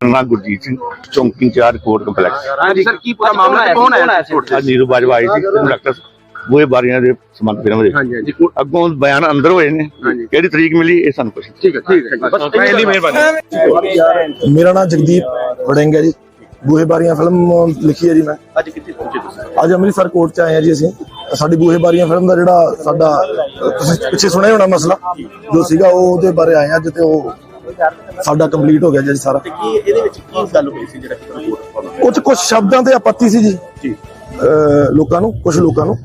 ਮੇਰਾ ਨਾਮ ਗੁਰਜੀਤ ਸਿੰਘ ਚੌਂਕੀ ਇੰਚਾਰਜ ਕੋਰਟ ਕੰਪਲੈਕਸ। ਹਾਂਜੀ ਸਰ ਕੀ ਪੂਰਾ ਮਾਮਲਾ ਤੇ ਕੌਣ ਆਇਆ ਸੀ? ਅੱਜ ਨੀਰੂ ਬਾਜਵਾ ਆਈ ਸੀ ਡਾਕਟਰ ਬੂਏ ਬਾਰੀਆਂ ਦੇ ਸੰਬੰਧ ਫਿਲਮ ਦੇ। ਹਾਂਜੀ ਹਾਂਜੀ ਅੱਗੋਂ ਬਿਆਨ ਅੰਦਰ ਹੋਏ ਨੇ। ਕਿਹੜੀ ਤਰੀਕ ਮਿਲੀ ਇਹ ਸਾਨੂੰ ਕੁਛ ਠੀਕ ਹੈ ਠੀਕ ਹੈ ਬਸ ਪਹਿਲੀ ਮਿਹਰਬਾਨੀ। ਮੇਰਾ ਨਾਮ ਜਗਦੀਪ ਵੜਿੰਗ ਹੈ ਜੀ। ਬੂਹੇ ਬਾਰੀਆਂ ਫਿਲਮ ਲਿਖੀ ਹੈ ਜੀ ਮੈਂ। ਅੱਜ ਕਿੱਥੇ ਪਹੁੰਚੇ ਤੁਸੀਂ? ਅੱਜ ਅੰਮ੍ਰਿਤਸਰ ਕੋਰਟ ਚ ਆਏ ਹਾਂ ਜੀ ਅਸੀਂ। ਸਾਡੀ ਬੂਹੇ ਬਾਰੀਆਂ ਫਿਲਮ ਦਾ ਜਿਹੜਾ ਸਾਡਾ ਤੁਸੀਂ ਪਿੱਛੇ ਸੁਣਿਆ ਹੋਣਾ ਮਸਲਾ। ਜੋ ਸੀਗਾ ਉਹ ਉਹਦੇ ਬਾਰੇ ਆਏ ਹਾਂ ਜਿੱਤੇ ਉਹ ਸਾਡਾ ਕੰਪਲੀਟ ਹੋ ਗਿਆ ਜੀ ਸਾਰਾ। ਕੀ ਇਹਦੇ ਵਿੱਚ ਕੀ ਗੱਲ ਹੋਈ ਸੀ ਜਿਹੜਾ ਰਿਪੋਰਟ ਉਹ ਚ ਕੁਝ ਸ਼ਬਦਾਂ ਤੇ ਆਪੱਤੀ ਸੀ ਜੀ। ਲੋਕਾਂ ਨੂੰ ਕੁਝ ਲੋਕਾਂ ਨੂੰ।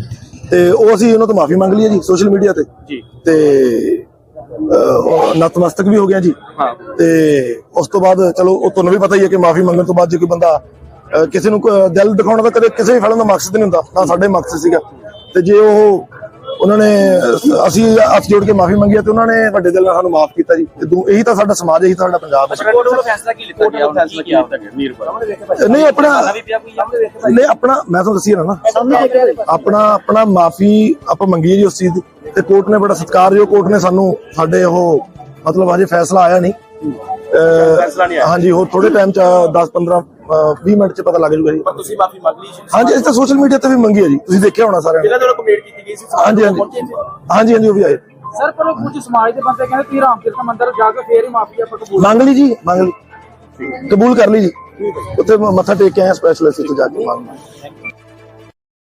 ਤੇ ਉਹ ਅਸੀਂ ਉਹਨਾਂ ਤੋਂ ਮਾਫੀ ਮੰਗ ਲਈ ਜੀ ਸੋਸ਼ਲ ਮੀਡੀਆ ਤੇ। ਜੀ। ਤੇ ਨਤਮਸਤਕ ਵੀ ਹੋ ਗਿਆ ਜੀ। ਹਾਂ। ਤੇ ਉਸ ਤੋਂ ਬਾਅਦ ਚਲੋ ਉਹ ਤੁਹਾਨੂੰ ਵੀ ਪਤਾ ਹੀ ਹੈ ਕਿ ਮਾਫੀ ਮੰਗਣ ਤੋਂ ਬਾਅਦ ਜੇ ਕੋਈ ਬੰਦਾ ਕਿਸੇ ਨੂੰ ਦਿਲ ਦਿਖਾਉਣਾ ਤਾਂ ਕਦੇ ਕਿਸੇ ਵੀ ਫਿਲਮ ਦਾ ਮਕਸਦ ਨਹੀਂ ਹੁੰਦਾ ਨਾ ਸਾਡੇ ਮਕਸਦ ਸੀਗਾ। ਤੇ ਜੇ ਉਹ ਉਹਨਾਂ ਨੇ ਅਸੀਂ ਹੱਥ ਜੋੜ ਕੇ ਮਾਫੀ ਮੰਗੀ ਤੇ ਉਹਨਾਂ ਨੇ ਵੱਡੇ ਦਿਲ ਨਾਲ ਸਾਨੂੰ ਮਾਫ ਕੀਤਾ ਜੀ। ਤੇ ਦੂ- ਇਹੀ ਤਾਂ ਸਾਡਾ ਸਮਾਜ ਇਹੀ ਤਾਂ ਸਾਡਾ ਪੰਜਾਬ ਹੈ। ਕੋਰਟ ਵੱਲੋਂ ਫੈਸਲਾ ਕੀ ਲਿੱਤਾ ਗਿਆ? ਫੈਸਲਾ ਕੀ ਲਿੱਤਾ ਗਿਆ? ਮਿਹਰਬਾਨੀ ਨਹੀਂ ਆਪਣਾ ਨਹੀਂ ਆਪਣਾ ਮੈਂ ਤੁਹਾਨੂੰ ਦੱਸੀ ਨਾ। ਆਪਣਾ ਆਪਣਾ ਮਾਫੀ ਆਪਾਂ ਮੰਗੀ ਜੀ ਉਸ ਚੀਜ਼ ਦੀ। ਤੇ ਕੋਰਟ ਨੇ ਬੜਾ ਸਤਿਕਾਰਯੋਗ ਕੋਰਟ ਨੇ ਸਾਨੂੰ ਸਾਡੇ ਉਹ ਮਤਲਬ ਹਜੇ ਫੈਸਲਾ ਆਇਆ ਨਹੀਂ। ਹਾਂਜੀ ਹੋਰ ਥੋੜੇ ਟਾਈਮ ਚ 10 15 20 ਮਿੰਟ ਚ ਪਤਾ ਲੱਗ ਜੂਗਾ ਜੀ। ਪਰ ਤੁਸੀਂ ਮਾਫੀ ਮੰਗ ਲਈ ਸੀ। ਹਾਂਜੀ ਅਸੀਂ ਤਾਂ ਸੋਸ਼ਲ ਮੀਡੀਆ ਤੇ ਵੀ ਮੰਗੀ ਹੈ ਜੀ। ਤੁਸੀਂ ਦੇਖਿਆ ਹੋਣਾ ਸਾਰਿਆਂ ਨੇ। ਜਿਹਨਾਂ ਦੇ ਕੰਪਲੀਟ ਕੀਤੀ ਗਈ ਸੀ ਹਾਂਜੀ ਹਾਂਜੀ। ਹਾਂਜੀ ਹਾਂਜੀ ਉਹ ਵੀ ਆਏ। ਸਰ ਪਰ ਉਹ ਕੁਝ ਸਮਾਜ ਦੇ ਬੰਦੇ ਕਹਿੰਦੇ ਤੁਸੀਂ ਰਾਮ ਕਿਰਤ ਮੰਦਿਰ ਜਾ ਕੇ ਫੇਰ ਹੀ ਮਾਫੀ ਆਪਾਂ ਕਬੂਲ ਮੰਗ ਲਈ ਜੀ ਮੰਗ ਲਈ। ਕਬੂਲ ਕਰ ਲਈ ਜੀ। ਉੱਥੇ ਮੱਥਾ ਟੇਕ ਕੇ ਆਏ ਸਪੈਸ਼ਲਿਸਟ ਉੱਥੇ ਜਾ ਕੇ। ਮੰਗ